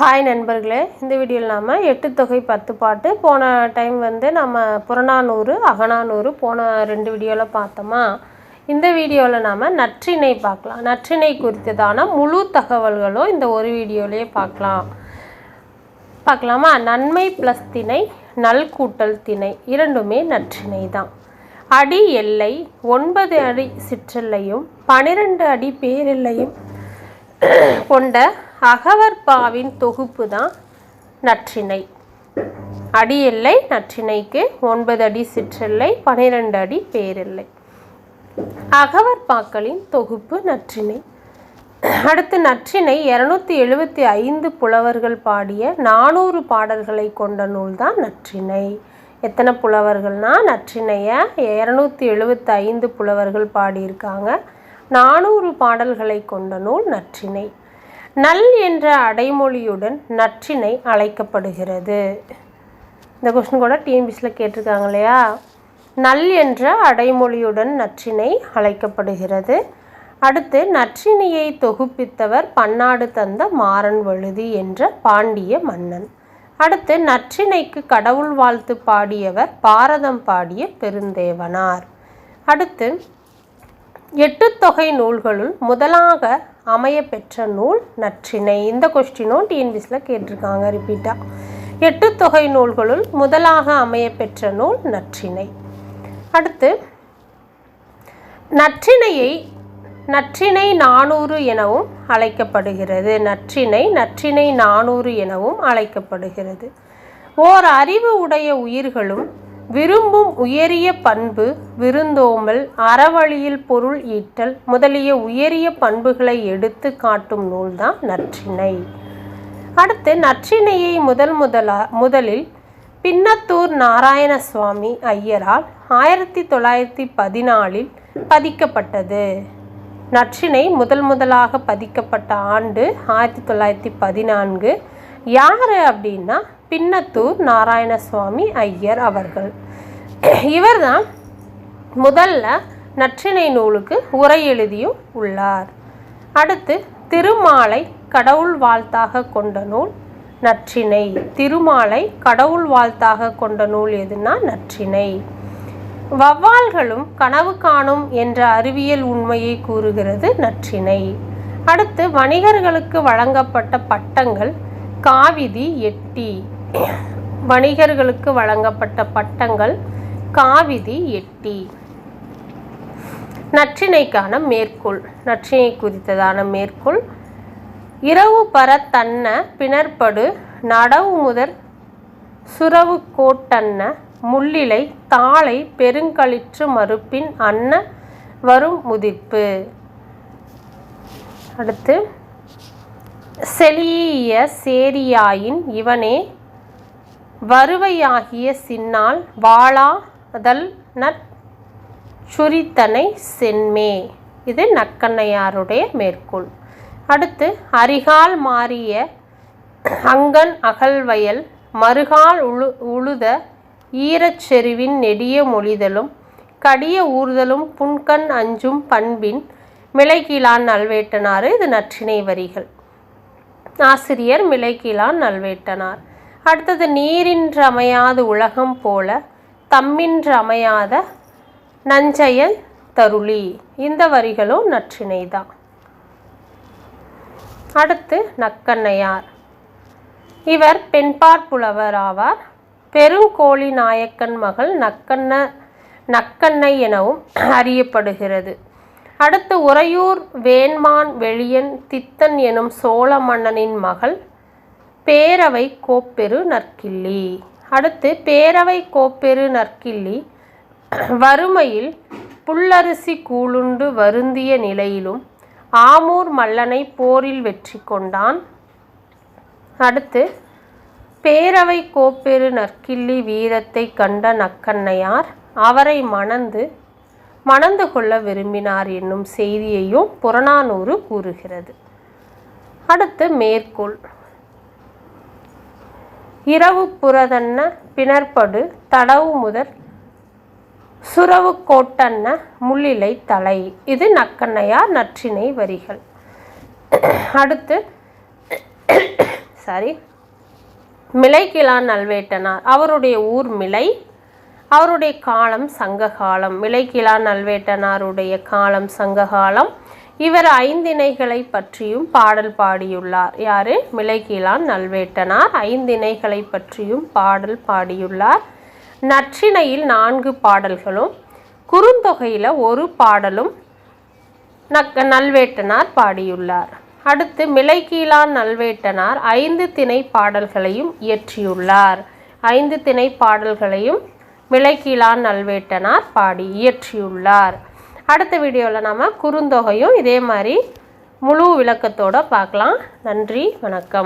Hi நண்பர்களே இந்த வீடியோவில் நாம் எட்டு தொகை பத்து பாட்டு. போன டைம் வந்து நம்ம புறநானூறு அகநானூறு போன ரெண்டு வீடியோவில் பார்த்தோமா? இந்த வீடியோவில் நாம் நற்றிணை பார்க்கலாம். நற்றினை குறித்ததான முழு தகவல்களும் இந்த ஒரு வீடியோலேயே பார்க்கலாம். பார்க்கலாமா? நன்மை ப்ளஸ் திணை நல் கூட்டல் திணை இரண்டுமே நற்றிணை தான். அடி எல்லை ஒன்பது அடி சிற்றெல்லையும் பனிரெண்டு அடி பேரெல்லையும் கொண்ட அகவற்பாவின் தொகுப்பு தான் நற்றிணை. அடி எல்லை நற்றிணைக்கு ஒன்பது அடி சிற்றெல்லை பனிரெண்டு அடி பேரில்லை. அகவற்பாக்களின் தொகுப்பு நற்றிணை. அடுத்து நற்றினை இரநூத்தி எழுபத்தி ஐந்து புலவர்கள் பாடிய நானூறு பாடல்களை கொண்ட நூல் தான் நற்றினை எத்தனை புலவர்கள்னா நற்றினையை இரநூத்தி எழுபத்தி ஐந்து புலவர்கள் பாடியிருக்காங்க. நானூறு பாடல்களை கொண்ட நூல் நற்றினை நல் என்ற அடைமொழியுடன் நற்றினை அழைக்கப்படுகிறது. இந்த கொஸ்டின் கூட டிஎன்பிசியில் கேட்டிருக்காங்க இல்லையா? நல் என்ற அடைமொழியுடன் நற்றினை அழைக்கப்படுகிறது. அடுத்து நற்றினையை தொகுப்பித்தவர் பன்னாடு தந்த மாறன் வழுதி என்ற பாண்டிய மன்னன். அடுத்து நற்றினைக்கு கடவுள் வாழ்த்து பாடியவர் பாரதம் பாடிய பெருந்தேவனார். அடுத்து எட்டு தொகை நூல்களுள் முதலாக அமைய பெற்ற நூல் நற்றினை. இந்த கொஸ்டினும் டிஎன்பிஸில் கேட்டிருக்காங்க ரிப்பீட்டாக எட்டு தொகை நூல்களுள் முதலாக அமைய பெற்ற நூல் நற்றினை. அடுத்து நற்றினையை நற்றினை நானூறு எனவும் அழைக்கப்படுகிறது. நற்றினை நற்றினை நானூறு எனவும் அழைக்கப்படுகிறது. ஓர் அறிவு உடைய உயிர்களும் விரும்பும் உயரிய பண்பு விருந்தோமல் அறவழியில் பொருள் ஈட்டல் முதலிய உயரிய பண்புகளை எடுத்து காட்டும் நூல்தான் நற்றிணை. அடுத்து நற்றிணையை முதல் முதலா முதலில் பின்னத்தூர் நாராயண சுவாமி ஐயரால் ஆயிரத்தி தொள்ளாயிரத்தி பதினாலில் பதிக்கப்பட்டது. நற்றினை முதல் முதலாக பதிக்கப்பட்ட ஆண்டு ஆயிரத்தி தொள்ளாயிரத்தி பதினான்கு. யார் அப்படின்னா பின்னத்தூர் நாராயணசுவாமி ஐயர் அவர்கள். இவர்தான் முதல்ல நற்றினை நூலுக்கு உரை எழுதியும் உள்ளார். அடுத்து திருமாலை கடவுள் வாழ்த்தாக கொண்ட நூல் நற்றினை திருமாலை கடவுள் வாழ்த்தாக கொண்ட நூல் எதுனா நற்றினை வவ்வால்களும் கனவு காணும் என்ற அறிவியல் உண்மையை கூறுகிறது நற்றினை அடுத்து வணிகர்களுக்கு வழங்கப்பட்ட பட்டங்கள் காவிதி எட்டி. வணிகர்களுக்கு வழங்கப்பட்ட பட்டங்கள் காவிதி எட்டி. நற்றினைக்கான மேற்கோள் நற்றினை குறித்ததான மேற்கோள். இரவு பர தன்ன பிணற்படு நடவு முதற் சுரவு கோட்டன்ன முள்ளிலை தாளை பெருங்களிற்று மறுப்பின் அன்ன வரும் முதிர்ப்பு. அடுத்து செலிய சேரியாயின் இவனே வருவையாகிய சின்னால் வாழாதல் நற் சுரித்தனை சென்மே. இது நக்கண்ணையாருடைய மேற்கோள். அடுத்து அரிகால் மாறிய அங்கன் அகல்வயல் மறுகால் உழு உழுத ஈரச்செருவின் நெடிய மொழிதலும் கடிய ஊர்தலும் புன்கண் அஞ்சும் பண்பின் மிளைகீழான் நல்வேட்டனார் இது நற்றினை வரிகள். ஆசிரியர் மிளைகீழான் நல்வேட்டனார். அடுத்தது நீரின்றமையாத உலகம் போல தம்மின்று அமையாத தருளி. இந்த வரிகளும் நற்றினை தான் அடுத்து நக்கண்ணையார் இவர் பெண்பார் புலவர் ஆவார். பெருங்கோழி நாயக்கன் மகள் நக்கண்ண நக்கண்ணை எனவும் அறியப்படுகிறது. அடுத்து உறையூர் வேண்மான் வெளியன் தித்தன் எனும் சோழ மன்னனின் மகள் பேரவை கோப்பெரு நற்கிள்ளி. அடுத்து பேரவை கோப்பெரு நற்கிள்ளி. வறுமையில் புல்லரிசி கூழுண்டு வருந்திய நிலையிலும் ஆமூர் மல்லனை போரில் வெற்றி கொண்டான். அடுத்து பேரவை கோப்பெரு நற்கிள்ளி வீரத்தை கண்ட நக்கண்ணையார் அவரை மணந்து மணந்து கொள்ள விரும்பினார் என்னும் செய்தியையும் புறநானூறு கூறுகிறது. அடுத்து மேற்கோள். இரவு புறதன்ன பிணற்படு தடவு முதற் சுரவு கோட்டன்ன முள்ளிலை தலை. இது நக்கண்ணையார் நற்றினை வரிகள். அடுத்து சாரி மிளைக்கிழான் நல்வேட்டனார். அவருடைய ஊர் மிளை அவருடைய காலம் சங்க காலம் மிளைக்கிழான் நல்வேட்டனாருடைய காலம் சங்க காலம் இவர் ஐந்திணைகளை பற்றியும் பாடல் பாடியுள்ளார். யாரு? மிளைக்கிழான் நல்வேட்டனார். ஐந்திணைகளை பற்றியும் பாடல் பாடியுள்ளார். நற்றிணையில் நான்கு பாடல்களும் குறுந்தொகையில் ஒரு பாடலும் நக் நல்வேட்டனார் பாடியுள்ளார். அடுத்து மிளைக்கீழான் நல்வேட்டனார் ஐந்து திணை பாடல்களையும் இயற்றியுள்ளார். ஐந்து திணை பாடல்களையும் மிளைக்கீழான் நல்வேட்டனார் பாடி இயற்றியுள்ளார். அடுத்த வீடியோவில் நாம் குறுந்தொகையும் இதே மாதிரி முழு விளக்கத்தோடு பார்க்கலாம். நன்றி வணக்கம்.